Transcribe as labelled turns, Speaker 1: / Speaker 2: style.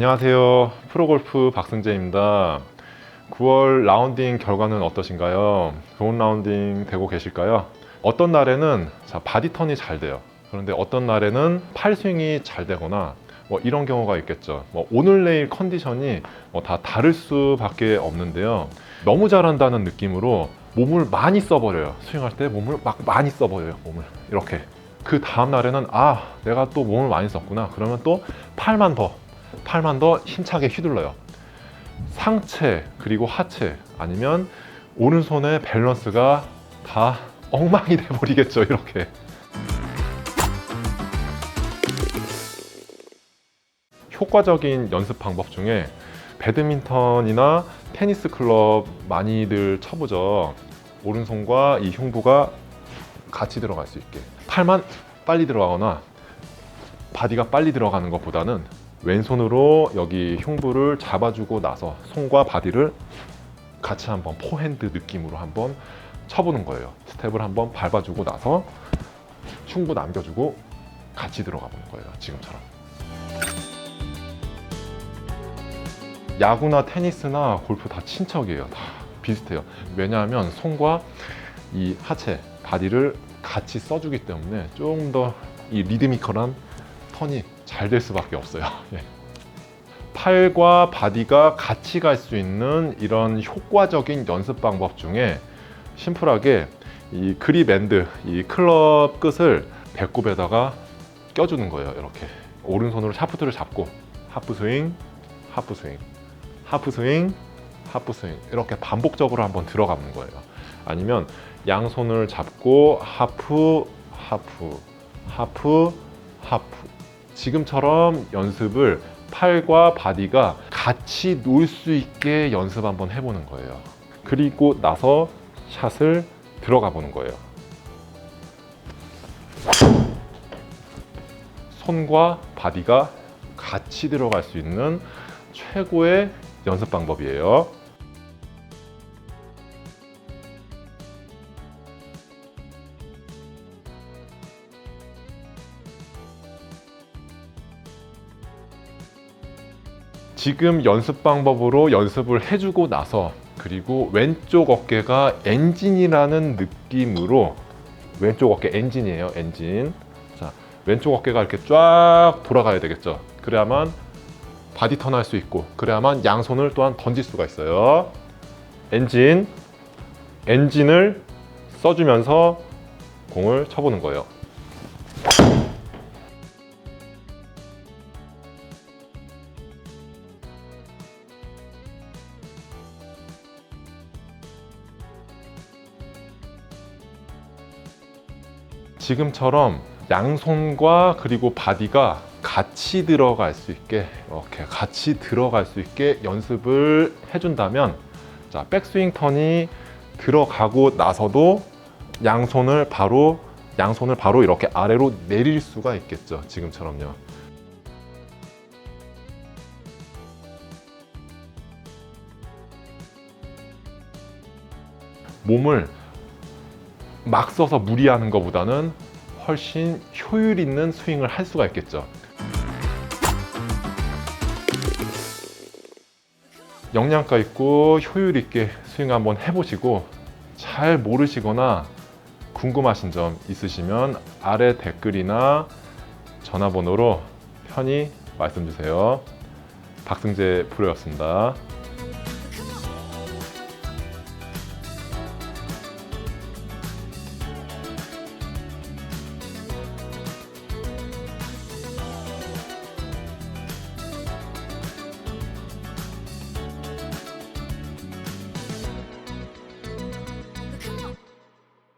Speaker 1: 안녕하세요. 프로골프 박승재입니다. 9월 라운딩 결과는 어떠신가요? 좋은 라운딩 되고 계실까요? 어떤 날에는 자, 바디 턴이 잘 돼요. 그런데 어떤 날에는 팔 스윙이 잘 되거나 뭐 이런 경우가 있겠죠. 뭐 오늘 내일 컨디션이 뭐 다 다를 수밖에 없는데요. 너무 잘한다는 느낌으로 몸을 많이 써버려요. 스윙할 때 몸을 막 많이 써버려요. 몸을 이렇게. 그 다음 날에는 아 내가 또 몸을 많이 썼구나. 그러면 또 팔만 더 팔만 더 힘차게 휘둘러요. 상체 그리고 하체 아니면 오른손의 밸런스가 다 엉망이 돼버리겠죠 이렇게. 효과적인 연습 방법 중에 배드민턴이나 테니스 클럽 많이들 쳐보죠. 오른손과 이 흉부가 같이 들어갈 수 있게. 팔만 빨리 들어가거나 바디가 빨리 들어가는 것보다는 왼손으로 여기 흉부를 잡아주고 나서 손과 바디를 같이 한번 포핸드 느낌으로 한번 쳐보는 거예요. 스텝을 한번 밟아주고 나서 흉부 남겨주고 같이 들어가 보는 거예요. 지금처럼. 야구나 테니스나 골프 다 친척이에요. 다 비슷해요. 왜냐하면 손과 이 하체, 바디를 같이 써주기 때문에 조금 더 이 리드미컬한 턴이 잘 될 수밖에 없어요. 예. 팔과 바디가 같이 갈 수 있는 이런 효과적인 연습 방법 중에 심플하게 이 그립 밴드, 이 클럽 끝을 배꼽에다가 껴주는 거예요. 이렇게 오른손으로 샤프트를 잡고 하프 스윙, 하프 스윙, 하프 스윙, 하프 스윙 이렇게 반복적으로 한번 들어가는 거예요. 아니면 양손을 잡고 하프, 하프, 하프, 하프 지금처럼 연습을 팔과 바디가 같이 놀 수 있게 연습 한번 해보는 거예요. 그리고 나서 샷을 들어가 보는 거예요. 손과 바디가 같이 들어갈 수 있는 최고의 연습 방법이에요. 지금 연습 방법으로 연습을 해주고 나서 그리고 왼쪽 어깨가 엔진이라는 느낌으로 왼쪽 어깨 엔진이에요 엔진. 자 왼쪽 어깨가 이렇게 쫙 돌아가야 되겠죠? 그래야만 바디 턴 할 수 있고 그래야만 양손을 또한 던질 수가 있어요. 엔진 엔진을 써주면서 공을 쳐보는 거예요 지금처럼 양손과 그리고 바디가 같이 들어갈 수 있게 이렇게 같이 들어갈 수 있게 연습을 해준다면 자 백스윙 턴이 들어가고 나서도 양손을 바로 양손을 바로 이렇게 아래로 내릴 수가 있겠죠 지금처럼요. 몸을 막 써서 무리하는 것보다는 훨씬 효율 있는 스윙을 할 수가 있겠죠. 영양가 있고 효율 있게 스윙 한번 해보시고 잘 모르시거나 궁금하신 점 있으시면 아래 댓글이나 전화번호로 편히 말씀 주세요. 박승재 프로였습니다.